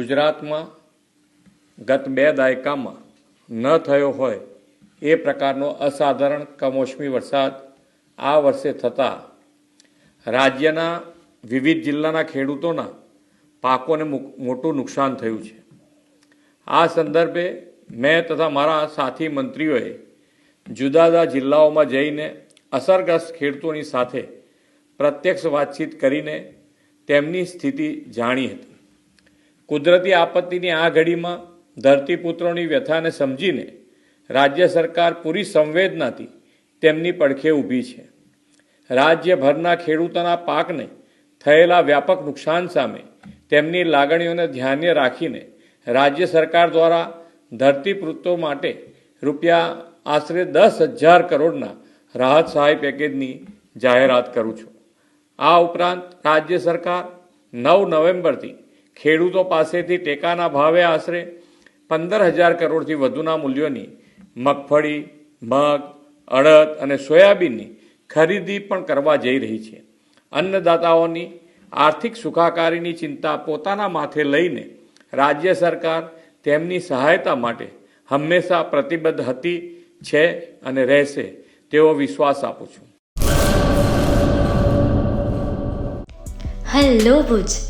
ગુજરાતમાં ગત બે દાયકામાં ન થયો હોય એ પ્રકારનો અસાધારણ કમોસમી વરસાદ આ વર્ષે થતાં રાજ્યના વિવિધ જિલ્લાના ખેડૂતોના પાકોને મોટું નુકસાન થયું છે. આ સંદર્ભે મેં તથા મારા સાથી મંત્રીઓએ જુદા જુદા જિલ્લાઓમાં જઈને અસરગ્રસ્ત ખેડૂતોની સાથે પ્રત્યક્ષ વાતચીત કરીને તેમની સ્થિતિ જાણી હતી. કુદરતી આપત્તિની આ ઘડીમાં ધરતીપુત્રોની વ્યથાને સમજીને રાજ્ય સરકાર પૂરી સંવેદનાથી તેમની પડખે ઊભી છે. રાજ્યભરના ખેડૂતોના પાકને થયેલા વ્યાપક નુકસાન સામે તેમની લાગણીઓને ધ્યાને રાખીને રાજ્ય સરકાર દ્વારા ધરતીપુત્રો માટે રૂપિયા આશરે દસ હજાર કરોડના રાહત સહાય પેકેજની જાહેરાત કરું છું. આ ઉપરાંત રાજ્ય સરકાર નવ નવેમ્બરથી ખેડૂતો પાસેથી ટેકાના ભાવે આશરે પંદર હજાર કરોડથી વધુના મૂલ્યોની મગફળી, મગ, અડદ અને સોયાબીનની ખરીદી પણ કરવા જઈ રહી છે. અન્નદાતાઓની આર્થિક સુખાકારીની ચિંતા પોતાના માથે લઈને રાજ્ય સરકાર તેમની સહાયતા માટે હંમેશા પ્રતિબદ્ધ હતી છે અને રહેશે તેવો વિશ્વાસ આપું છું. હેલો ભુજ